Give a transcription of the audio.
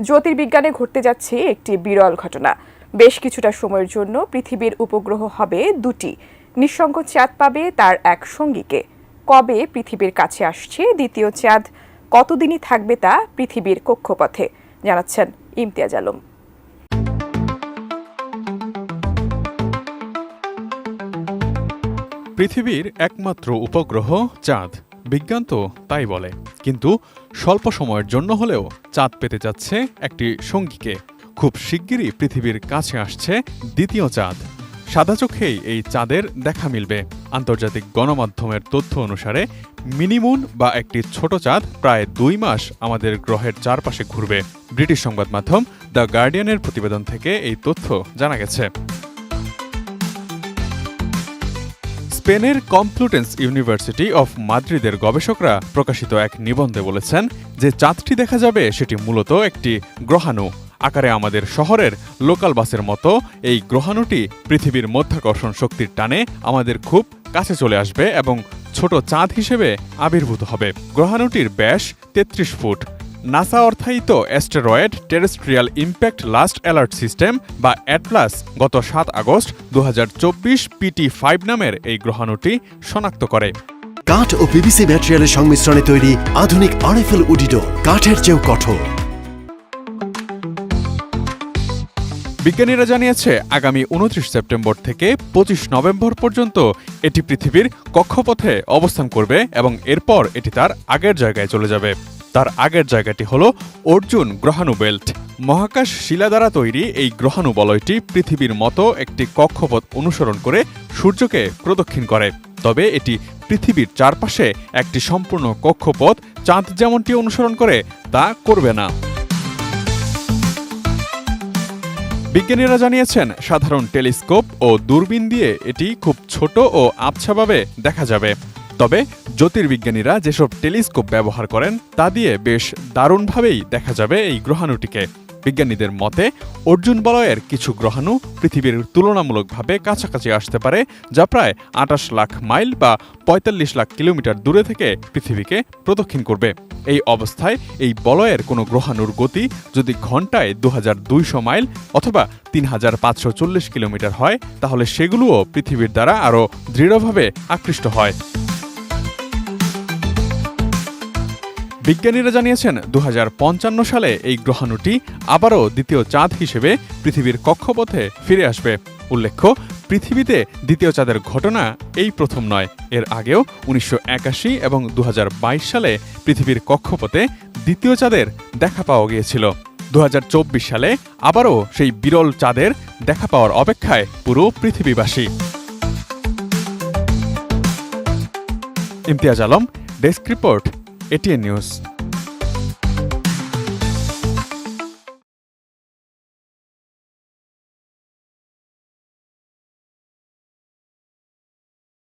জ্যোতির্বিজ্ঞানে ঘটতে যাচ্ছে একটি বিরল ঘটনা। বেশ কিছুটা সময়ের জন্য পৃথিবীর উপগ্রহ হবে দুটি। নিঃসঙ্গ চাঁদ পাবে তার এক সঙ্গীকে। কবে পৃথিবীর কাছে আসছে দ্বিতীয় চাঁদ? কতদিনই থাকবে তা পৃথিবীর কক্ষপথে? জানাচ্ছেন ইমতিয়াজ আলম। পৃথিবীর একমাত্র উপগ্রহ চাঁদ। বিজ্ঞান তো তাই বলে। কিন্তু স্বল্প সময়ের জন্য হলেও চাঁদ পেতে যাচ্ছে একটি সঙ্গীকে। খুব শিগগিরই পৃথিবীর কাছে আসছে দ্বিতীয় চাঁদ। সাদা চোখেই এই চাঁদের দেখা মিলবে। আন্তর্জাতিক গণমাধ্যমের তথ্য অনুসারে মিনিমুন বা একটি ছোট চাঁদ প্রায় দুই মাস আমাদের গ্রহের চারপাশে ঘুরবে। ব্রিটিশ সংবাদ মাধ্যম দ্য গার্ডিয়ানের প্রতিবেদন থেকে এই তথ্য জানা গেছে। স্পেনের কমপ্লুটেন্স ইউনিভার্সিটি অফ মাদ্রিদের গবেষকরা প্রকাশিত এক নিবন্ধে বলেছেন যে চাঁদটি দেখা যাবে সেটি মূলত একটি গ্রহাণু। আকারে আমাদের শহরের লোকাল বাসের মতো, এই গ্রহাণুটি পৃথিবীর মধ্যাকর্ষণ শক্তির টানে আমাদের খুব কাছে চলে আসবে এবং ছোট চাঁদ হিসেবে আবির্ভূত হবে। গ্রহাণুটির ব্যাস তেত্রিশ foot. NASA অর্থায়িত asteroid terrestrial impact last alert system বা অ্যাটলাস গত সাত আগস্ট দু হাজার চব্বিশ পিটি ফাইভ নামের এই গ্রহাণুটি শনাক্ত করে। কাঠ ও পিভিসি ম্যাটেরিয়ালের সংমিশ্রণে তৈরি আধুনিক আরএফএল উডিডো কাঠের চেয়েও কঠোর। বিজ্ঞানীরা জানিয়েছে আগামী উনত্রিশ সেপ্টেম্বর থেকে পঁচিশ নভেম্বর পর্যন্ত এটি পৃথিবীর কক্ষপথে অবস্থান করবে এবং এরপর এটি তার আগের জায়গায় চলে যাবে। তার আগের জায়গাটি হল অর্জুন গ্রহাণু বেল্ট মহাকাশ শিলা দ্বারা তৈরি এই গ্রহাণু বলয়টি পৃথিবীর মতো একটি কক্ষপথ অনুসরণ করে সূর্যকে প্রদক্ষিণ করে। তবে এটি পৃথিবীর চারপাশে একটি সম্পূর্ণ কক্ষপথ চাঁদ যেমনটি অনুসরণ করে, তা করবে না। বিজ্ঞানীরা জানিয়েছেন, সাধারণ টেলিস্কোপ ও দূরবীন দিয়ে এটি খুব ছোট ও আবছাভাবে দেখা যাবে। তবে জ্যোতির্বিজ্ঞানীরা যেসব টেলিস্কোপ ব্যবহার করেন, তা দিয়ে বেশ দারুণভাবেই দেখা যাবে এই গ্রহাণুটিকে। বিজ্ঞানীদের মতে, অর্জুন বলয়ের কিছু গ্রহাণু পৃথিবীর তুলনামূলকভাবে কাছাকাছি আসতে পারে, যা প্রায় আটাশ লাখ মাইল বা ৪৫ লাখ কিলোমিটার দূরে থেকে পৃথিবীকে প্রদক্ষিণ করবে। এই অবস্থায় এই বলয়ের কোনো গ্রহাণুর গতি যদি ঘন্টায় দু হাজার দুইশো মাইল অথবা তিন হাজার পাঁচশো চল্লিশ কিলোমিটার হয়, তাহলে সেগুলোও পৃথিবীর দ্বারা আরও দৃঢ়ভাবে আকৃষ্ট হয়। বিজ্ঞানীরা জানিয়েছেন দু হাজার পঞ্চান্ন সালে এই গ্রহাণুটি আবারও দ্বিতীয় চাঁদ হিসেবে পৃথিবীর কক্ষপথে ফিরে আসবে। উল্লেখ্য, পৃথিবীতে দ্বিতীয় চাঁদের ঘটনা এই প্রথম নয়। এর আগেও উনিশশো একাশি এবং দু হাজার বাইশ সালে পৃথিবীর কক্ষপথে দ্বিতীয় চাঁদের দেখা পাওয়া গিয়েছিল। দু হাজার চব্বিশ সালে আবারও সেই বিরল চাঁদের দেখা পাওয়ার অপেক্ষায় পুরো পৃথিবীবাসী। Imtiaz Alam, desk report ATN News.